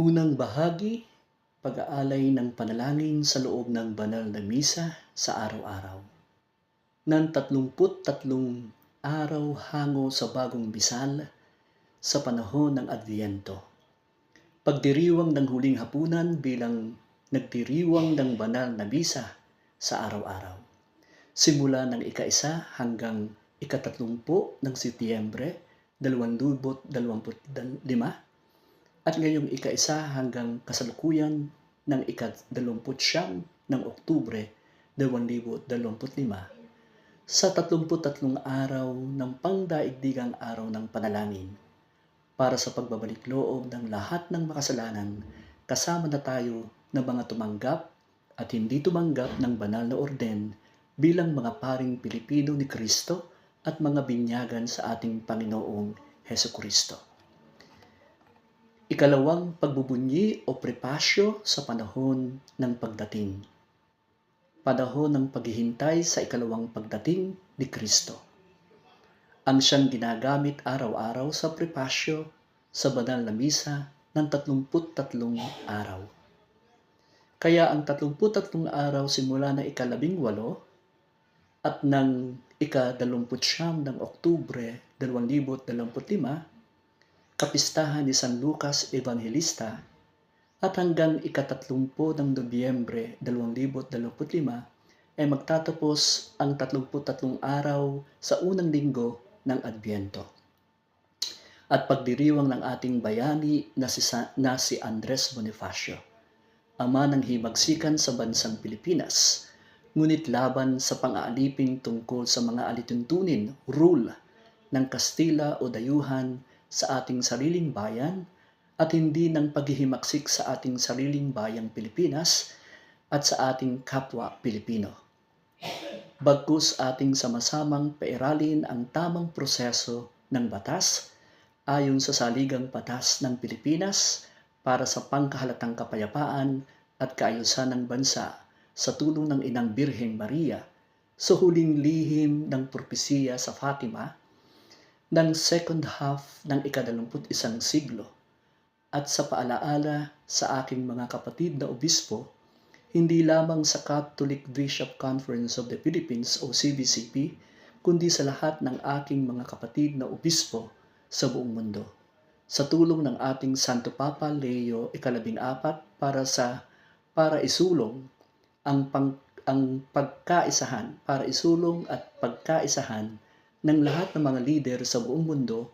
Unang bahagi, pag-aalay ng panalangin sa loob ng banal na misa sa araw-araw. Ng 33 araw hango sa bagong bisal sa panahon ng Adviento. Pagdiriwang ng huling hapunan bilang nagdiriwang ng banal na misa sa araw-araw. Simula ng ika-isa hanggang ikatatlumpu ng Setyembre 2025 at ngayong ika-isa hanggang kasalukuyan ng ika-dalumputsyam ng Oktubre 2025 sa 33 araw ng pangdaigdigang araw ng panalangin para sa pagbabalik loob ng lahat ng makasalanan kasama na tayo na mga tumanggap at hindi tumanggap ng banal na orden bilang mga paring Pilipino ni Kristo at mga binyagan sa ating Panginoong Heso Kristo. Ikalawang pagbubunyi o prepasyo sa panahon ng pagdating. Panahon ng paghihintay sa ikalawang pagdating ni Kristo. Ang siyang ginagamit araw-araw sa prepasyo sa banal na misa ng 33 araw. Kaya ang 33 araw simula na ikalabing walo at ng ika-dalumputsyam ng Oktubre 2025, kapistahan ni San Lucas Evangelista at hanggang ikatatlumpo ng Nobyembre 2025 ay magtatapos ang 33 araw sa unang linggo ng Adbyento. At pagdiriwang ng ating bayani na si, na si Andres Bonifacio, ama ng himagsikan sa bansang Pilipinas, ngunit laban sa pang-aalipin tungkol sa mga alituntunin, rule ng Kastila o dayuhan sa ating sariling bayan at hindi ng paghihimaksik sa ating sariling bayang Pilipinas at sa ating kapwa Pilipino. Bagkus ating sama-samang pairalin ang tamang proseso ng batas ayon sa saligang batas ng Pilipinas para sa pangkahalatang kapayapaan at kaayusan ng bansa sa tulong ng Inang Birheng Maria sa huling lihim ng propesiya sa Fatima ng second half ng ikadalumput isang siglo at sa paalaala sa aking mga kapatid na obispo, hindi lamang sa Catholic Bishop Conference of the Philippines o CBCP, kundi sa lahat ng aking mga kapatid na obispo sa buong mundo. Sa tulong ng ating Santo Papa Leo ikalabing apat para sa para isulong ang pang, ang pagkaisahan, para isulong at pagkaisahan ng lahat ng mga lider sa buong mundo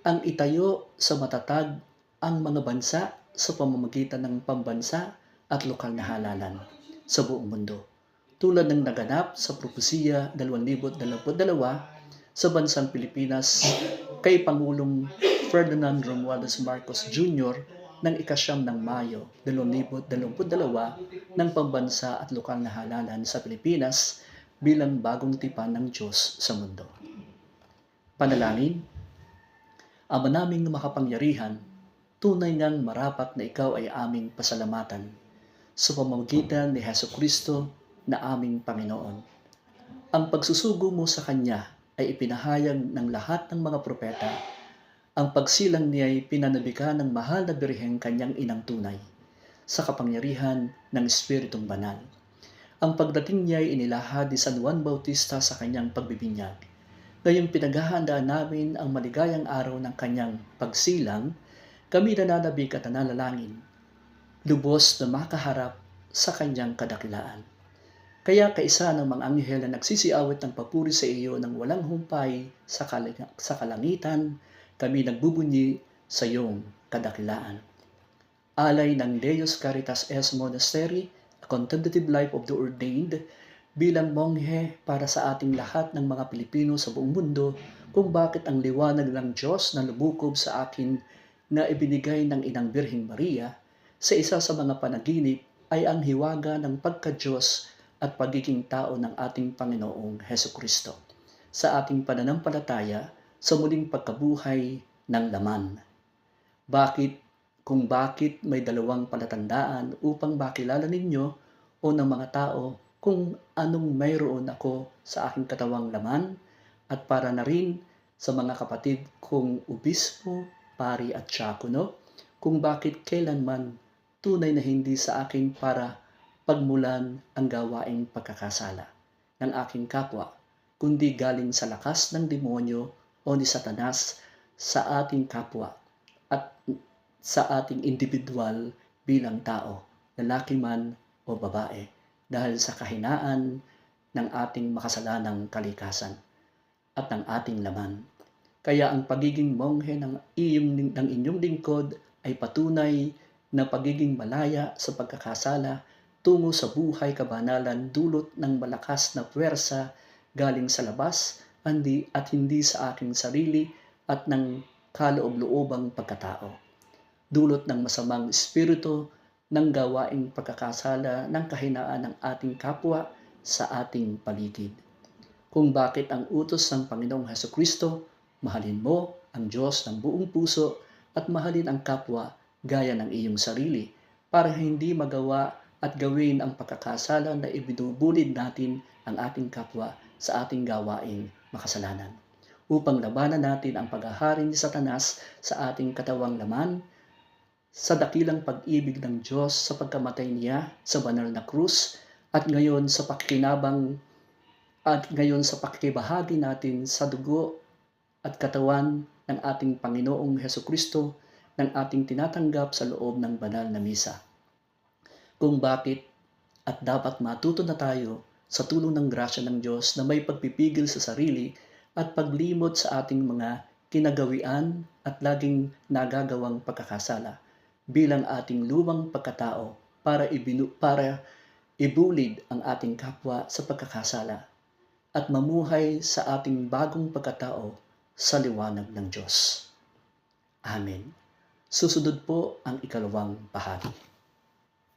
ang itayo sa matatag ang mga bansa sa pamamagitan ng pambansa at lokal na halalan sa buong mundo. Tulad ng naganap sa propesiya 2022 sa bansang Pilipinas kay Pangulong Ferdinand Romualdez Marcos Jr. ng ikasyam ng Mayo 2022 ng pambansa at lokal na halalan sa Pilipinas bilang bagong tipan ng Diyos sa mundo. Panalangin, Ama naming makapangyarihan, tunay ngang marapat na ikaw ay aming pasalamatan sa pamamagitan ni Heso Kristo na aming Panginoon. Ang pagsusugo mo sa Kanya ay ipinahayag ng lahat ng mga propeta. Ang pagsilang niya ay pinanabikan ng mahal na birheng kanyang inang tunay sa kapangyarihan ng Espiritong Banal. Ang pagdating niya ay inilahad ni San Juan Bautista sa kanyang pagbibinyag. Ngayong pinaghahandaan namin ang maligayang araw ng kanyang pagsilang, kami nananabik at nanalangin, lubos na makaharap sa kanyang kadakilaan. Kaya kaisa ng mga anghel na nagsisiawit ng papuri sa iyo ng walang humpay sa, kalang- sa kalangitan, kami nagbubunyi sa iyong kadakilaan. Alay ng Deus Caritas Es Monastery, a contemplative life of the ordained, bilang monghe para sa ating lahat ng mga Pilipino sa buong mundo kung bakit ang liwanag ng Diyos na lubukob sa akin na ibinigay ng Inang Birheng Maria sa isa sa mga panaginip ay ang hiwaga ng pagka-Diyos at pagiging tao ng ating Panginoong Heso Kristo sa ating pananampalataya sa muling pagkabuhay ng laman. Bakit kung bakit may dalawang palatandaan upang makilala ninyo o ng mga tao kung anong mayroon ako sa aking katawang laman at para na rin sa mga kapatid kong ubispo, pari at diakono kung bakit kailanman tunay na hindi sa akin para pagmulan ang gawaing pagkakasala ng aking kapwa, kundi galing sa lakas ng demonyo o ni Satanas sa ating kapwa at sa ating individual bilang tao, lalaki man o babae, dahil sa kahinaan ng ating makasalanang kalikasan at ng ating laman. Kaya ang pagiging monghe ng, iyong, ng inyong lingkod ay patunay na pagiging malaya sa pagkakasala tungo sa buhay kabanalan dulot ng malakas na puwersa galing sa labas andi at hindi sa aking sarili at ng kaloob-loobang pagkatao. Dulot ng masamang espiritu ng gawaing pagkakasala ng kahinaan ng ating kapwa sa ating paligid. Kung bakit ang utos ng Panginoong Heso Kristo, mahalin mo ang Diyos ng buong puso at mahalin ang kapwa gaya ng iyong sarili para hindi magawa at gawin ang pagkakasala na ibinubulid natin ang ating kapwa sa ating gawaing makasalanan. Upang labanan natin ang paghahari ni Satanas sa ating katawang laman, sa dakilang pag-ibig ng Diyos sa pagkamatay niya sa banal na krus at ngayon sa pakikinabang at ngayon sa pakikibahagi natin sa dugo at katawan ng ating Panginoong Heso Kristo ng ating tinatanggap sa loob ng banal na misa. Kung bakit at dapat matuto na tayo sa tulong ng grasya ng Diyos na may pagpipigil sa sarili at paglimot sa ating mga kinagawian at laging nagagawang pagkakasala bilang ating lumang pagkatao para, ibinu- para ibulid ang ating kapwa sa pagkakasala at mamuhay sa ating bagong pagkatao sa liwanag ng Diyos. Amen. Susunod po ang ikalawang bahagi.